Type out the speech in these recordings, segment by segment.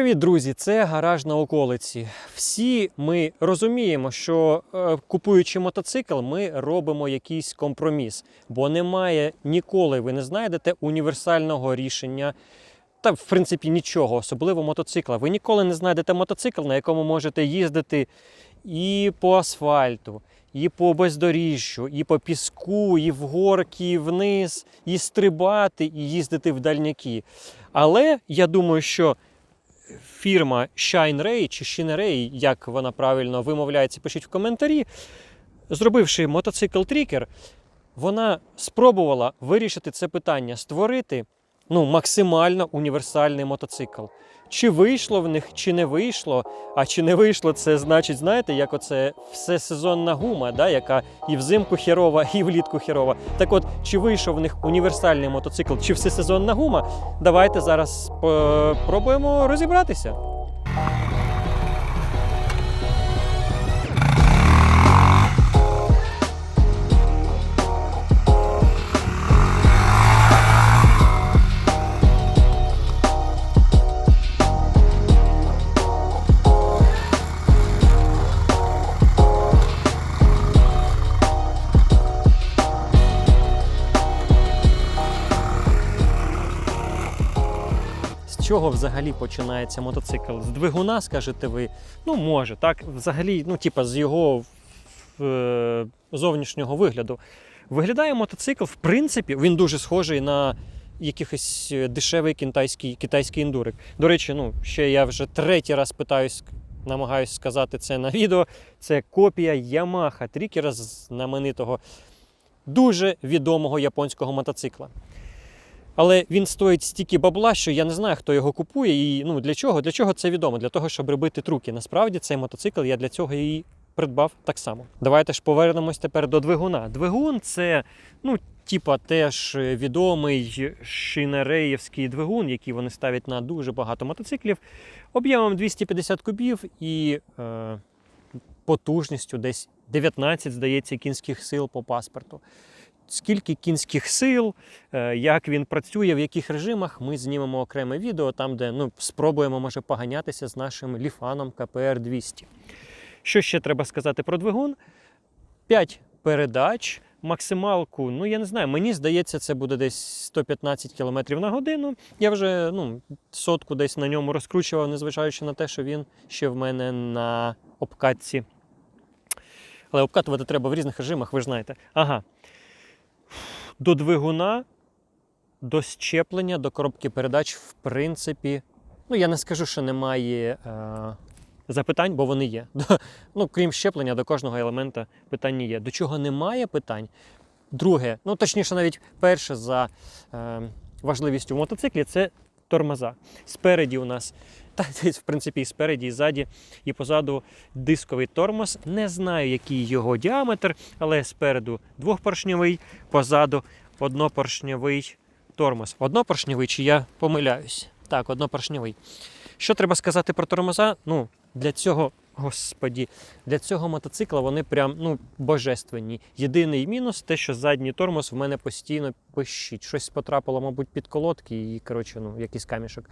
Привіт, друзі! Це гараж на околиці. Всі ми розуміємо, що е, купуючи мотоцикл, ми робимо якийсь компроміс, бо немає ніколи, ви не знайдете універсального рішення. Та, в принципі, нічого, особливо мотоцикла. Ви ніколи не знайдете мотоцикл, на якому можете їздити і по асфальту, і по бездоріжжю, і по піску, і в горки, і вниз, і стрибати, і їздити в дальняки. Але я думаю, що фірма Shine Ray чи Shine Ray, як вона правильно вимовляється, пишіть в коментарі. Зробивши мотоцикл трікер, вона спробувала вирішити це питання, створити ну, максимально універсальний мотоцикл. Чи вийшло в них, чи не вийшло. А чи не вийшло, це значить, знаєте, як оце всесезонна гума, да, яка і взимку херова, і влітку херова. Так от, чи вийшов в них універсальний мотоцикл, чи всесезонна гума? Давайте зараз спробуємо розібратися. Чого взагалі починається мотоцикл? З двигуна, скажете ви? Ну, може, так. Взагалі, ну, типа, з його е, зовнішнього вигляду. Виглядає мотоцикл, в принципі, він дуже схожий на якихось е, дешевий китайський, китайський індурик. До речі, ну, ще я вже третій раз питаюсь, намагаюсь сказати це на відео. Це копія Yamaha трікера знаменитого, дуже відомого японського мотоцикла. Але він стоїть стільки бабла, що я не знаю, хто його купує. І ну для чого? Для чого це відомо? Для того, щоб робити труки. Насправді цей мотоцикл я для цього і придбав так само. Давайте ж повернемось тепер до двигуна. Двигун це, ну, типа, теж відомий шинереївський двигун, який вони ставлять на дуже багато мотоциклів, об'ємом 250 кубів і е, потужністю десь 19, здається, кінських сил по паспорту скільки кінських сил, е, як він працює, в яких режимах, ми знімемо окреме відео, там, де ну, спробуємо може поганятися з нашим ліфаном КПР 200. Що ще треба сказати про двигун? 5 передач. Максималку, ну я не знаю, мені здається, це буде десь 115 км на годину. Я вже ну, сотку десь на ньому розкручував, незважаючи на те, що він ще в мене на обкатці. Але обкатувати треба в різних режимах, ви ж знаєте. Ага, до двигуна, до щеплення, до коробки передач, в принципі, ну я не скажу, що немає е, запитань, бо вони є. Ну, крім щеплення, до кожного елемента питань є. До чого немає питань. Друге, ну точніше, навіть перше за е, важливістю в мотоциклі це тормоза. Спереді у нас, в принципі, і спереді, і ззаді, і позаду дисковий тормоз. Не знаю, який його діаметр, але спереду двохпоршньовий, позаду однопоршньовий тормоз. Однопоршньовий, чи я помиляюсь? Так, однопоршньовий. Що треба сказати про тормоза? Ну, для цього, господі, для цього мотоцикла вони прям ну, божественні. Єдиний мінус те, що задній тормоз в мене постійно пищить. Щось потрапило, мабуть, під колодки і, коротше, ну, якийсь камішок.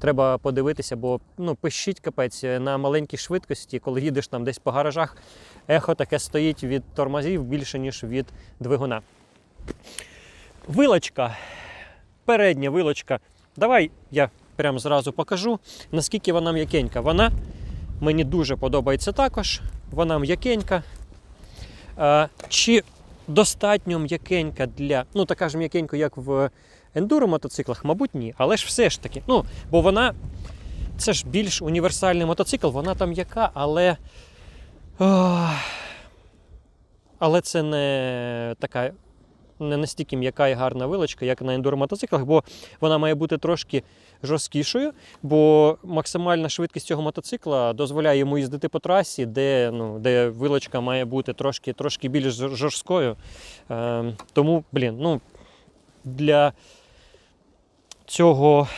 Треба подивитися, бо ну, пищить капець на маленькій швидкості, коли їдеш там десь по гаражах, ехо таке стоїть від тормозів більше, ніж від двигуна. Вилочка, передня вилочка. Давай я прямо зразу покажу, наскільки вона м'якенька. Вона мені дуже подобається також. Вона м'якенька. Чи достатньо м'якенька для. Ну, така ж м'якенька, як в ендуро мотоциклах, мабуть, ні. Але ж все ж таки. Ну, бо вона. Це ж більш універсальний мотоцикл, вона там м'яка, але. Але це не така не настільки м'яка і гарна вилочка, як на ендуро-мотоциклах, бо вона має бути трошки жорсткішою, бо максимальна швидкість цього мотоцикла дозволяє йому їздити по трасі, де ну, де вилочка має бути трошки трошки більш жорсткою. Е, тому, блін, ну, для цього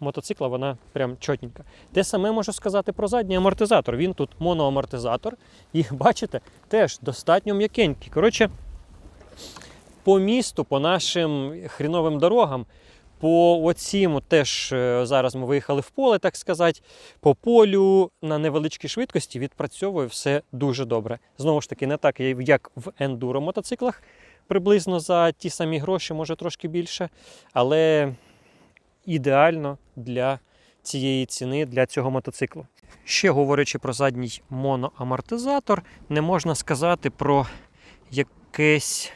мотоцикла вона прям чотненька. Те саме можу сказати про задній амортизатор. Він тут моноамортизатор, і бачите, теж достатньо м'якенький. Коротше, по місту, по нашим хріновим дорогам, По оцім теж е, зараз ми виїхали в поле, так сказати. По полю на невеличкій швидкості відпрацьовує все дуже добре. Знову ж таки, не так, як в ендуро мотоциклах, приблизно за ті самі гроші, може трошки більше. Але ідеально для цієї ціни, для цього мотоциклу. Ще говорячи про задній моноамортизатор, не можна сказати про якесь,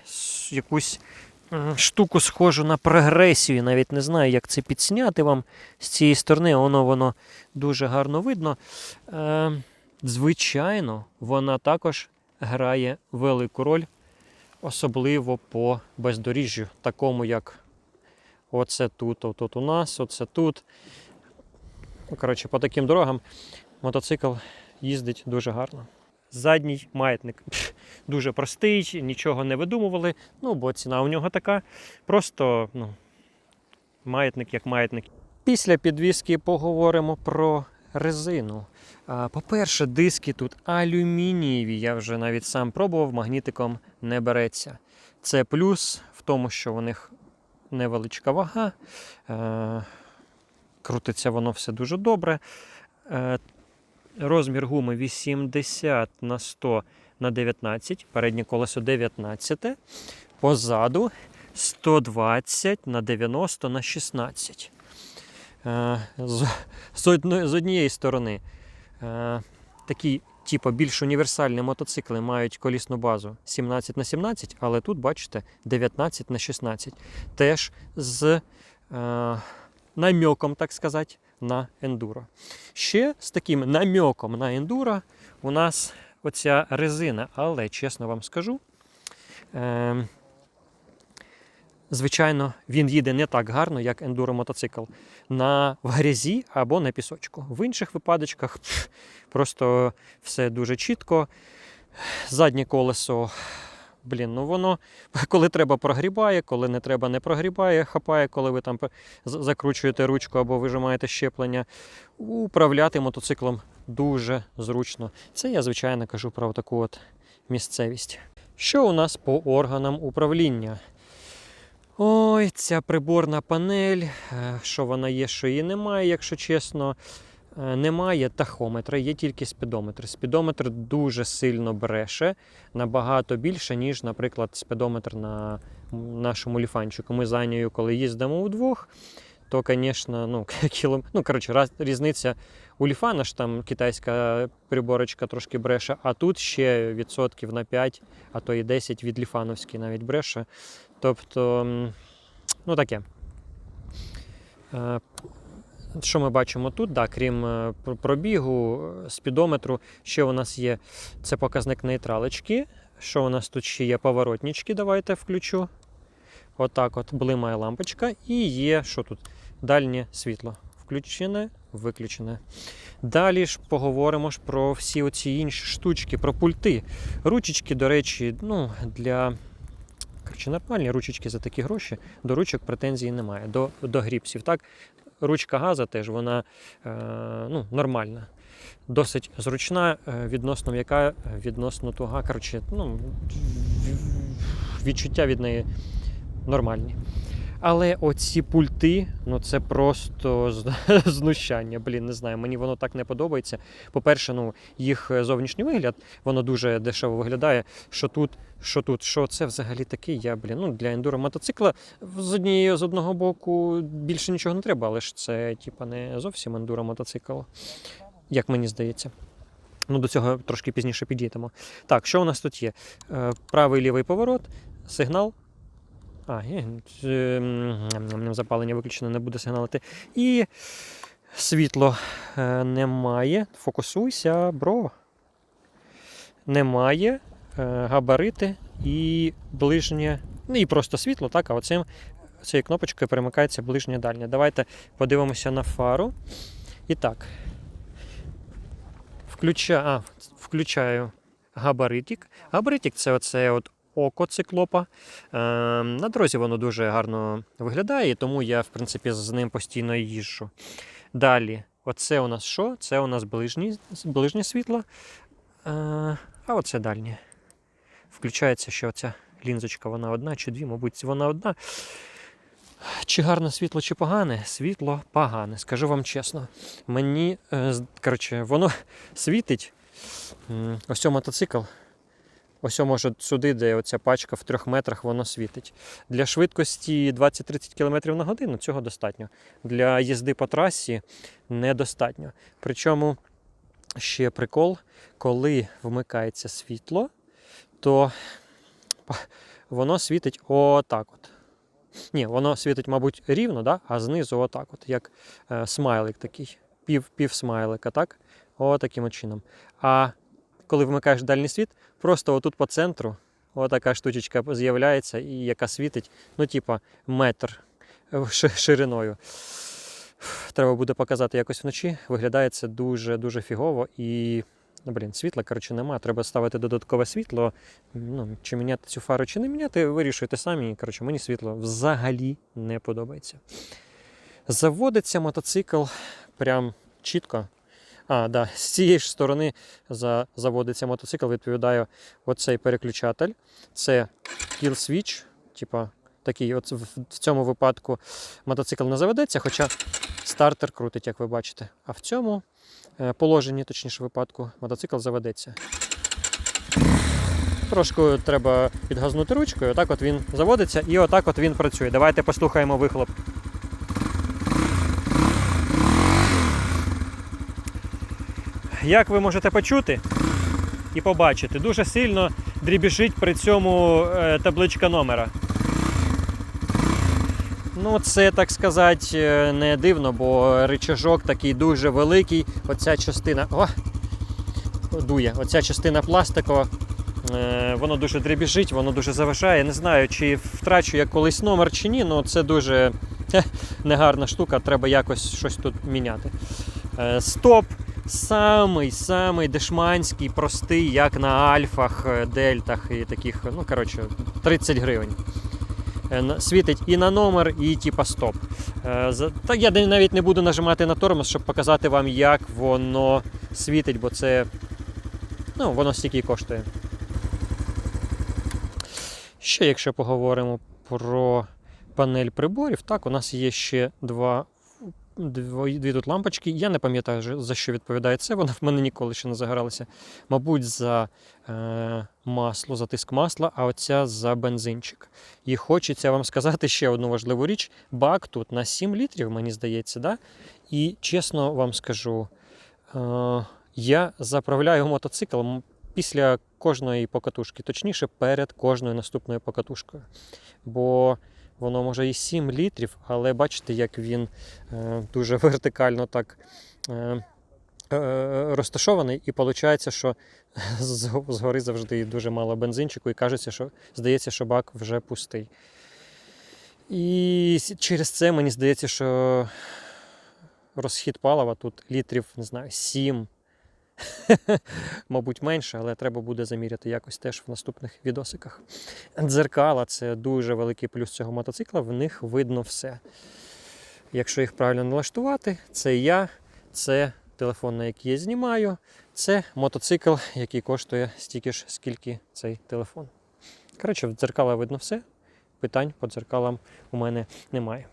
якусь штуку схожу на прогресію. Навіть не знаю, як це підсняти вам з цієї сторони. Воно воно дуже гарно видно. Е, звичайно, вона також грає велику роль, особливо по бездоріжжю, такому як оце тут, отут у нас, оце тут. Ну, Коротше, по таким дорогам мотоцикл їздить дуже гарно. Задній маятник дуже простий, нічого не видумували. Ну, бо ціна у нього така. Просто ну, маятник як маятник. Після підвіски поговоримо про резину. По-перше, диски тут алюмінієві. Я вже навіть сам пробував, магнітиком не береться. Це плюс в тому, що у них невеличка вага. Е, крутиться воно все дуже добре. Розмір гуми 80 на 100 на 19, переднє колесо 19, позаду 120 на 90 на 16. Е, з, однієї сторони е, такі типу, більш універсальні мотоцикли мають колісну базу 17 на 17, але тут, бачите, 19 на 16. Теж з е, намеком, так сказати, на ендуро. Ще з таким намеком на ендуро у нас оця резина, але чесно вам скажу. Е, Звичайно, він їде не так гарно, як ендуро мотоцикл на в грязі або на пісочку. В інших випадочках просто все дуже чітко. Заднє колесо, блін, ну воно коли треба прогрібає, коли не треба не прогрібає, хапає, коли ви там закручуєте ручку або вижимаєте щеплення. Управляти мотоциклом дуже зручно. Це я, звичайно, кажу про таку от місцевість. Що у нас по органам управління? Ой, ця приборна панель, е, що вона є, що її немає, якщо чесно. Е, Немає тахометра, є тільки спідометр. Спідометр дуже сильно бреше, набагато більше, ніж, наприклад, спідометр на нашому ліфанчику. Ми за нею, коли їздимо удвох, то, звісно, ну, кілом... ну, коротше, раз... різниця у ліфана ж там китайська приборочка трошки бреше, а тут ще відсотків на 5, а то і 10 від ліфановської навіть бреше. Тобто, ну таке. Що ми бачимо тут? Да, крім е, пробігу, е, спідометру, ще у нас є це показник нейтралочки. Що у нас тут ще є поворотнички? Давайте включу. Отак от блимає лампочка. І є що тут? Дальнє світло. Включене, виключене. Далі ж поговоримо ж про всі оці інші штучки, про пульти. Ручечки, до речі, ну, для Коротше, нормальні ручечки за такі гроші. До ручок претензій немає. До, до гріпсів. Так? Ручка газа теж вона е, ну, нормальна. Досить зручна, е, відносно м'яка, е, відносно туга. Коротше, ну, відчуття від неї нормальні. Але оці пульти, ну це просто знущання. Блін, не знаю, мені воно так не подобається. По-перше, ну, їх е, зовнішній вигляд, воно дуже дешево виглядає. Що тут, що тут, що це взагалі таке? Я, блін, ну для ендуро мотоцикла з однієї з одного боку більше нічого не треба, але ж це типа не зовсім ендуро мотоцикл, як мені здається. Ну, до цього трошки пізніше підійдемо. Так, що у нас тут є? Е, Правий лівий поворот, сигнал. А, ням-ням-ням, запалення виключено, не буде сигналити. І світло е, немає. Фокусуйся, бро. Немає. Е, габарити і ближнє. Ну і просто світло, так, а оцим, цією кнопочкою перемикається ближнє дальнє. Давайте подивимося на фару. І так. Включа... А, включаю габаритик. Габаритик це оце от око циклопа. Е, на дорозі воно дуже гарно виглядає, тому я, в принципі, з ним постійно їжджу. Далі, оце у нас що? Це у нас ближнє, ближнє світло. Е, а оце дальнє. Включається ще оця лінзочка, вона одна чи дві, мабуть, вона одна. Чи гарне світло, чи погане? Світло погане, скажу вам чесно. Мені, е, коротше, воно світить. Ось цей мотоцикл. Ось може сюди, де оця пачка в трьох метрах, воно світить. Для швидкості 20-30 км на годину цього достатньо. Для їзди по трасі недостатньо. Причому ще прикол, коли вмикається світло, то воно світить отак от. Ні, воно світить, мабуть, рівно, да? а знизу отак, от, як е, смайлик такий, пів, пів так? Отаким от чином. А коли вмикаєш дальній світ, просто отут по центру отака штучечка з'являється, і яка світить, ну, типа, метр е, шириною. Треба буде показати якось вночі. Виглядає це дуже-дуже фігово і. Ну, блін, світла, коротше, нема. Треба ставити додаткове світло. Ну, чи міняти цю фару, чи не міняти, вирішуйте самі. Коротше, мені світло взагалі не подобається. Заводиться мотоцикл прям чітко. А, да, з цієї ж сторони заводиться мотоцикл, відповідає оцей переключатель. Це kill switch, типа такий, от в, цьому випадку мотоцикл не заведеться, хоча стартер крутить, як ви бачите. А в цьому е, положенні, точніше випадку, мотоцикл заведеться. Трошки треба підгазнути ручкою, отак от він заводиться і отак от він працює. Давайте послухаємо вихлоп. Як ви можете почути і побачити, дуже сильно дрібіжить при цьому е, табличка номера. Ну, це так сказати е, не дивно, бо рычажок такий дуже великий. Оця частина. О! Дує. Оця частина пластикова. е, Воно дуже дребіжить, воно дуже заважає. Не знаю, чи втрачу я колись номер чи ні, але це дуже негарна штука, треба якось щось тут міняти. Стоп. Самий самий дешманський, простий, як на альфах, е, дельтах і таких, ну коротше, 30 гривень. Е, Світить і на номер, і типа стоп. Е, Так я навіть не буду нажимати на тормоз, щоб показати вам, як воно світить, бо це ну, воно стільки коштує. Ще якщо поговоримо про панель приборів, так, у нас є ще два. Дві, дві тут лампочки. Я не пам'ятаю, за що відповідає це. Вона в мене ніколи ще не загоралася. Мабуть, за е, масло, за тиск масла, а оця за бензинчик. І хочеться вам сказати ще одну важливу річ: бак тут на 7 літрів, мені здається, да? І чесно вам скажу, е, я заправляю мотоцикл після кожної покатушки, точніше, перед кожною наступною покатушкою. Бо воно може і 7 літрів, але бачите, як він е, дуже вертикально так. Е, е, Розташований, і виходить, що згори завжди дуже мало бензинчику, і кажеться, що здається, що бак вже пустий. І через це мені здається, що розхід палива тут літрів, не знаю, 7, мабуть, менше, але треба буде заміряти якось теж в наступних відосиках. Дзеркала це дуже великий плюс цього мотоцикла, в них видно все. Якщо їх правильно налаштувати, це я, це телефон, на який я знімаю, це мотоцикл, який коштує стільки ж, скільки цей телефон. Коротше, в дзеркала видно все. Питань по дзеркалам у мене немає.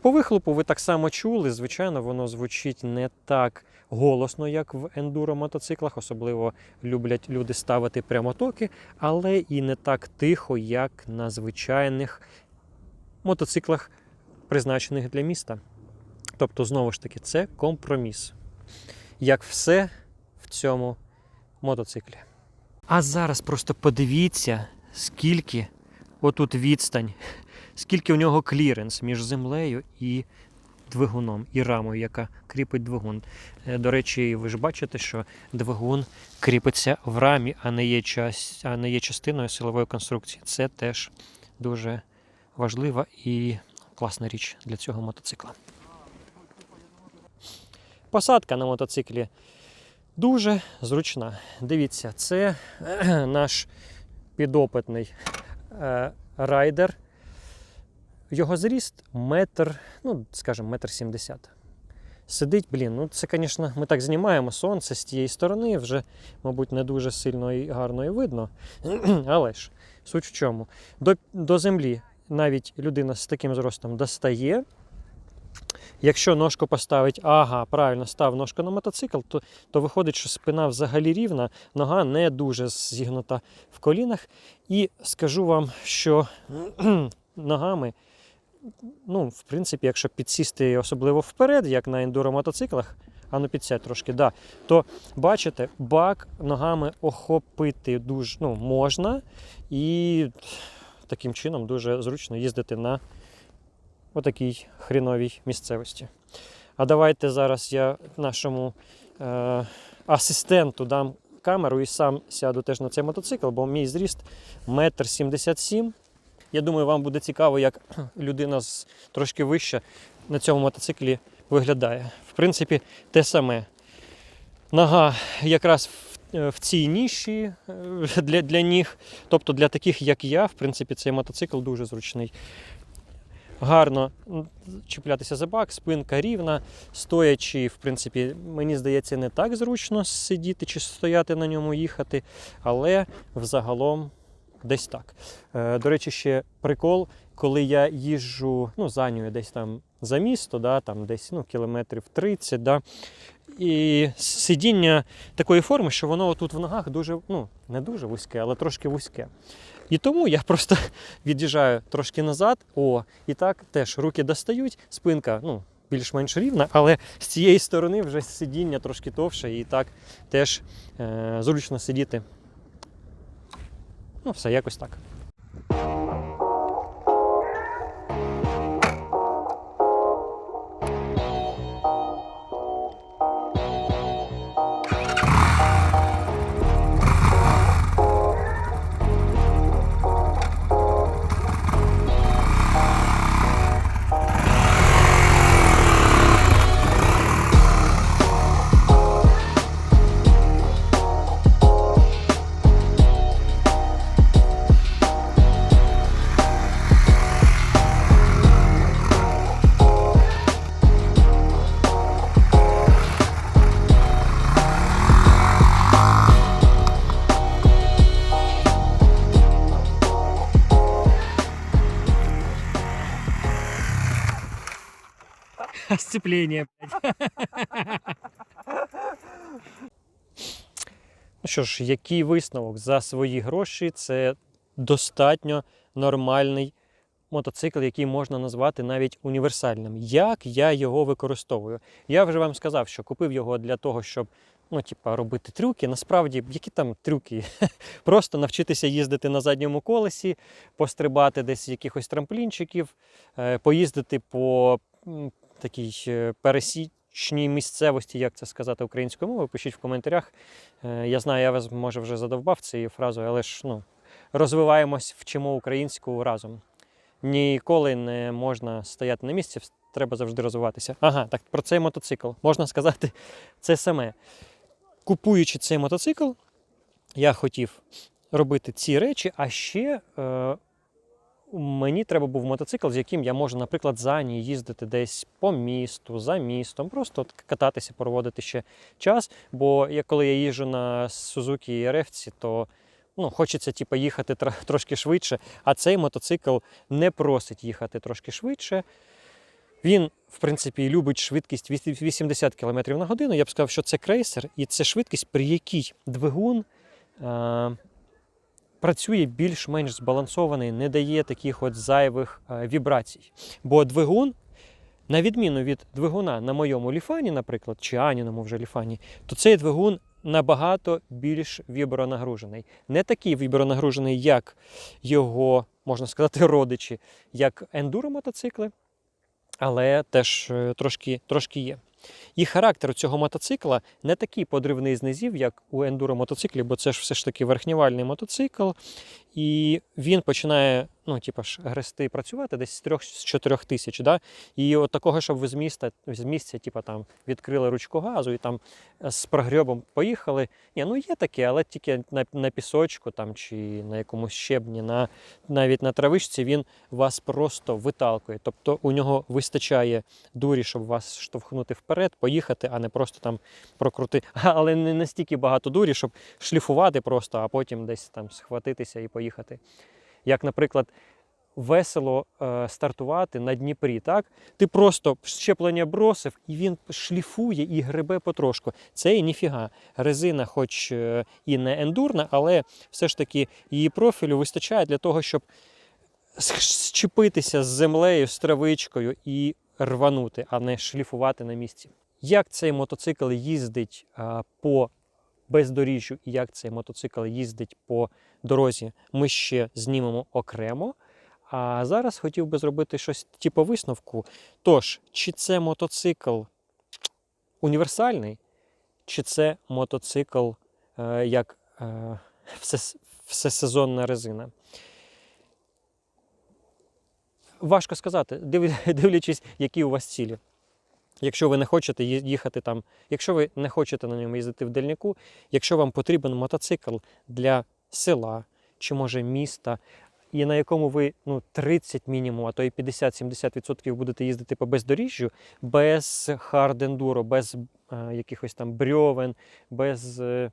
По вихлопу ви так само чули. Звичайно, воно звучить не так голосно, як в ендуро мотоциклах. Особливо люблять люди ставити прямотоки, але і не так тихо, як на звичайних мотоциклах, призначених для міста. Тобто, знову ж таки, це компроміс. Як все в цьому мотоциклі. А зараз просто подивіться, скільки отут відстань, скільки у нього кліренс між землею і двигуном, і рамою, яка кріпить двигун. Е, До речі, ви ж бачите, що двигун кріпиться в рамі, а не є, час, а не є частиною силової конструкції. Це теж дуже важлива і класна річ для цього мотоцикла. Посадка на мотоциклі дуже зручна. Дивіться, це наш підопитний е, райдер. Його зріст метр, ну, скажімо, метр сімдесят. Сидить, блін, ну це, звісно, ми так знімаємо сонце з тієї сторони, вже, мабуть, не дуже сильно і гарно і видно. Але ж, суть в чому, до, до землі навіть людина з таким зростом достає. Якщо ножку поставить, ага, правильно, став ножку на мотоцикл, то, то виходить, що спина взагалі рівна, нога не дуже зігнута в колінах. І скажу вам, що ногами, ну, в принципі, якщо підсісти особливо вперед, як на ендуро мотоциклах, а ну підсядь трошки, да, то бачите, бак ногами охопити дуже ну, можна і таким чином дуже зручно їздити на отакій хріновій місцевості. А давайте зараз я нашому е, асистенту дам камеру і сам сяду теж на цей мотоцикл, бо мій зріст метр сімдесят сім. Я думаю, вам буде цікаво, як людина з трошки вища на цьому мотоциклі виглядає. В принципі, те саме. Нога якраз в, е, цій ніші е, для, для ніг. Тобто для таких, як я, в принципі, цей мотоцикл дуже зручний. Гарно чіплятися за бак, спинка рівна, стоячи, в принципі, мені здається, не так зручно сидіти чи стояти на ньому їхати, але взагалом десь так. Е, До речі, ще прикол, коли я їжджу ну, за Анею десь там за місто, да, там десь ну, кілометрів 30, да, і сидіння такої форми, що воно тут в ногах дуже, ну, не дуже вузьке, але трошки вузьке. І тому я просто від'їжджаю трошки назад, о, і так теж руки достають, спинка, ну, більш-менш рівна, але з цієї сторони вже сидіння трошки товше, і так теж е, зручно сидіти. Ну, все, якось так. Сцепление, Ну що ж, який висновок за свої гроші? Це достатньо нормальний мотоцикл, який можна назвати навіть універсальним. Як я його використовую? Я вже вам сказав, що купив його для того, щоб ну, типа, робити трюки. Насправді, які там трюки? Просто навчитися їздити на задньому колесі, пострибати десь якихось трамплінчиків, е, поїздити по такій е, пересічній місцевості, як це сказати українською мовою. Пишіть в коментарях. Е, Я знаю, я вас може вже задовбав цією фразою, але ж ну, розвиваємось, вчимо українську разом. Ніколи не можна стояти на місці, треба завжди розвиватися. Ага, так про цей мотоцикл. Можна сказати це саме. Купуючи цей мотоцикл, я хотів робити ці речі, а ще е, мені треба був мотоцикл, з яким я можу, наприклад, за ній їздити десь по місту, за містом, просто кататися, проводити ще час. Бо я, коли я їжджу на Suzuki RF, то ну, хочеться типу, їхати трошки швидше, а цей мотоцикл не просить їхати трошки швидше. Він, в принципі, любить швидкість 80 км на годину. Я б сказав, що це крейсер, і це швидкість, при якій двигун е, працює більш-менш збалансований, не дає таких от зайвих е, вібрацій. Бо двигун, на відміну від двигуна на моєму ліфані, наприклад, чи Аніному вже ліфані, то цей двигун набагато більш вібронагружений. Не такий вібронагружений, як його, можна сказати, родичі, як ендуро мотоцикли, але теж е, трошки, трошки є. І характер цього мотоцикла не такий подривний з низів, як у ендуро мотоциклів, бо це ж все ж таки верхнівальний мотоцикл, і він починає, ну, типу ж, грести працювати десь з 3-4 тисяч. Да? І от такого, щоб ви з міста, з місця, типу, там, відкрили ручку газу і там е, з прогрьобом поїхали. Ні, ну є таке, але тільки на, на пісочку там, чи на якомусь щебні, на, навіть на травичці він вас просто виталкує. Тобто у нього вистачає дурі, щоб вас штовхнути вперед, поїхати, а не просто там прокрути. Але не настільки багато дурі, щоб шліфувати просто, а потім десь там схватитися і поїхати. Як, наприклад, весело е, стартувати на Дніпрі. Так? Ти просто щеплення бросив, і він шліфує і гребе потрошку. Це і ніфіга. Резина, хоч е, і не ендурна, але все ж таки її профілю вистачає для того, щоб щепитися з землею, з травичкою і рванути, а не шліфувати на місці. Як цей мотоцикл їздить а, по бездоріжжю і як цей мотоцикл їздить по дорозі, ми ще знімемо окремо. А зараз хотів би зробити щось типу висновку. Тож, чи це мотоцикл універсальний, чи це мотоцикл е, як е, все, всесезонна резина? Важко сказати, див- дивлячись, які у вас цілі. Якщо ви не хочете їхати там, якщо ви не хочете на ньому їздити в дальняку, якщо вам потрібен мотоцикл для села чи може міста, і на якому ви ну, 30 мінімум, а то і 50-70% будете їздити по бездоріжжю, без хард-ендуро, без е, якихось там брьовен, без е,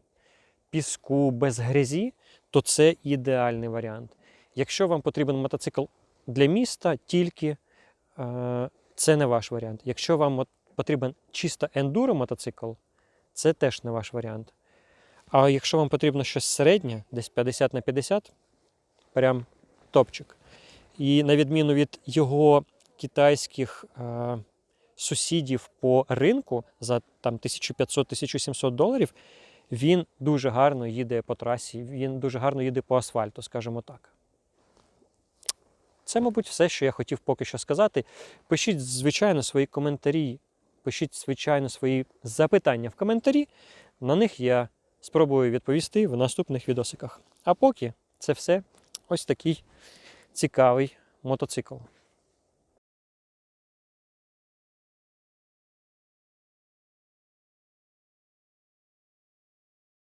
піску, без грязі, то це ідеальний варіант. Якщо вам потрібен мотоцикл для міста, тільки е, це не ваш варіант. Якщо вам от потрібен чисто ендуро мотоцикл, це теж не ваш варіант. А якщо вам потрібно щось середнє, десь 50 на 50, прям топчик. І на відміну від його китайських е, сусідів по ринку за там 1500-1700 доларів, він дуже гарно їде по трасі, він дуже гарно їде по асфальту, скажімо так. Це, мабуть, все, що я хотів поки що сказати. Пишіть, звичайно, свої коментарі, пишіть, звичайно, свої запитання в коментарі. На них я спробую відповісти в наступних відосиках. А поки це все ось такий цікавий мотоцикл.